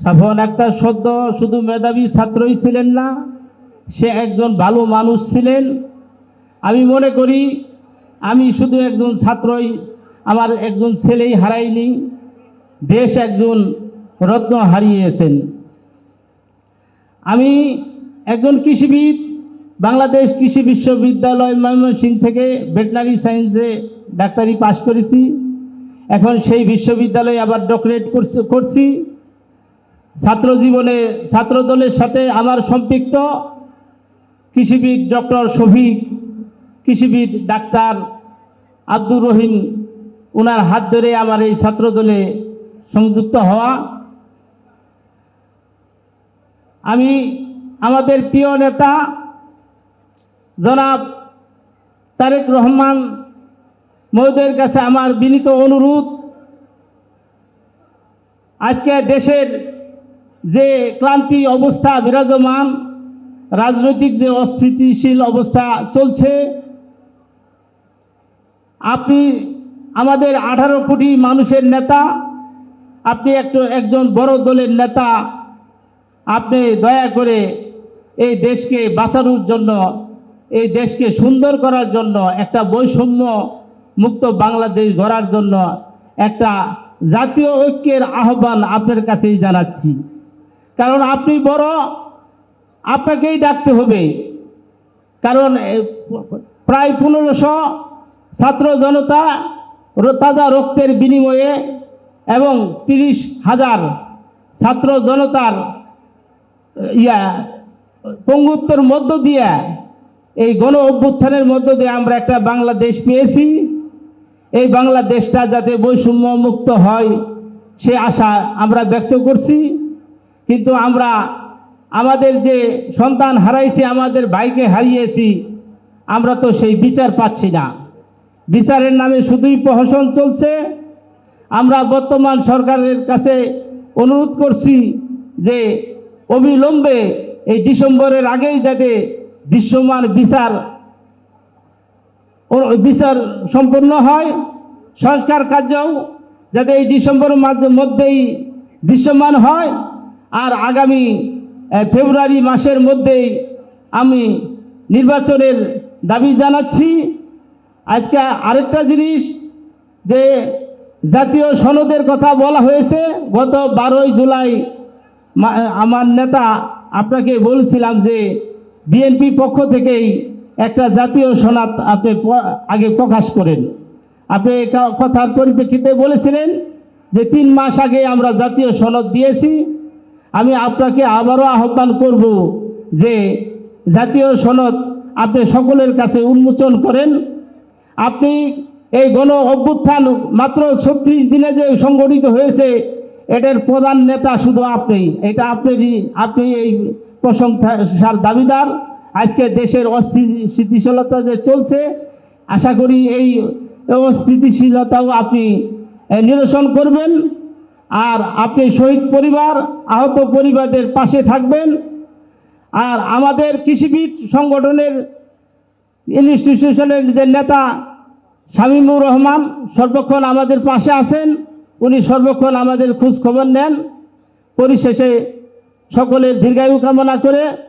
সাফন আক্তার সদ্য শুধু মেধাবী ছাত্রই ছিলেন না, সে একজন ভালো মানুষ ছিলেন। আমি মনে করি আমি শুধু একজন ছাত্রই, আমার একজন ছেলেই হারাইনি দেশ একজন রত্ন হারিয়েছেন। আমি একজন কৃষিবিদ, বাংলাদেশ কৃষি বিশ্ববিদ্যালয় ময়মনসিংহ থেকে ভেটেনারি সায়েন্সে ডাক্তারি পাশ করেছি। এখন সেই বিশ্ববিদ্যালয়ে আবার ডক্টরেট করছি। ছাত্র জীবনে ছাত্র দলের সাথে আমার সম্পৃক্ত কৃষিবিদ ডক্টর শফিক, কৃষিবিদ ডাক্তার আব্দুর রহিম ওনার হাত ধরে আমার এই ছাত্র দলে সংযুক্ত হওয়া। আমি আমাদের প্রিয় নেতা জনাব তারেক রহমান মহোদয়ের কাছে আমার বিনীত অনুরোধ। আজকে দেশের যে ক্লান্তি অবস্থা বিরাজমান, রাজনৈতিক যে অস্থিতিশীল অবস্থা চলছে, আপনি আমাদের আঠারো কোটি মানুষের নেতা, আপনি একটু একজন বড় দলের নেতা, আপনি দয়া করে এই দেশকে বাঁচানোর জন্য, এই দেশকে সুন্দর করার জন্য, একটা বৈষম্য মুক্ত বাংলাদেশ গড়ার জন্য একটা জাতীয় ঐক্যের আহ্বান আপনার কাছেই জানাচ্ছি। কারণ আপনি বড়, আপনাকেই ডাকতে হবে। কারণ প্রায় পনেরোশো ছাত্র জনতা তাজা রক্তের বিনিময়ে এবং তিরিশ হাজার ছাত্র জনতার ইয়া, পঙ্গুত্বর মধ্য দিয়ে, এই গণ অভ্যুত্থানের মধ্য দিয়ে আমরা একটা বাংলাদেশ পেয়েছি। এই বাংলাদেশটা যাতে বৈষম্য মুক্ত হয়, সে আশা আমরা ব্যক্ত করছি। কিন্তু আমরা আমাদের যে সন্তান হারাইছি, আমাদের ভাইকে হারিয়েছি, আমরা তো সেই বিচার পাচ্ছি না। বিচারের নামে শুধুই প্রহসন চলছে। আমরা বর্তমান সরকারের কাছে অনুরোধ করছি যে অবিলম্বে এই ডিসেম্বরের আগেই যাতে দৃশ্যমান বিচার বিচার সম্পন্ন হয়, সংস্কার কার্যও যাতে এই ডিসেম্বরের মধ্যেই দৃশ্যমান হয়। আর আগামী ফেব্রুয়ারি মাসের মধ্যেই আমি নির্বাচনের দাবি জানাচ্ছি। আজকে আরেকটা জিনিস যে জাতীয় সনদের কথা বলা হয়েছে, গত বারোই জুলাই আমার নেতা আপনাকে বলছিলাম যে বিএনপি পক্ষ থেকেই একটা জাতীয় সনদ আপনি আগে প্রকাশ করেন। আপনি কথার পরিপ্রেক্ষিতে বলেছিলেন যে তিন মাস আগে আমরা জাতীয় সনদ দিয়েছি আমি আপনাকে আবারও আহ্বান করব যে জাতীয় সনদ আপনি সকলের কাছে উন্মোচন করেন। আপনি এই গণ অভ্যুত্থান মাত্র ছত্রিশ দিনে যে সংগঠিত হয়েছে, এটার প্রধান নেতা শুধু আপনি। এটা আপনি আপনি এই প্রশংসার দাবিদার। আজকে দেশের অস্থিতিশীলতা যে চলছে, আশা করি এই অস্থিতিশীলতাও আপনি নিরসন করবেন। আর আপনি শহীদ পরিবার, আহত পরিবারদের পাশে থাকবেন। আর আমাদের কৃষিবিদ সংগঠনের ইনস্টিটিউশনের যে নেতা শামীমুর রহমান সর্বক্ষণ আমাদের পাশে আছেন। উনি সর্বক্ষণ আমাদের খোঁজখবর নেন। পরিশেষে সকলের দীর্ঘায়ু কামনা করে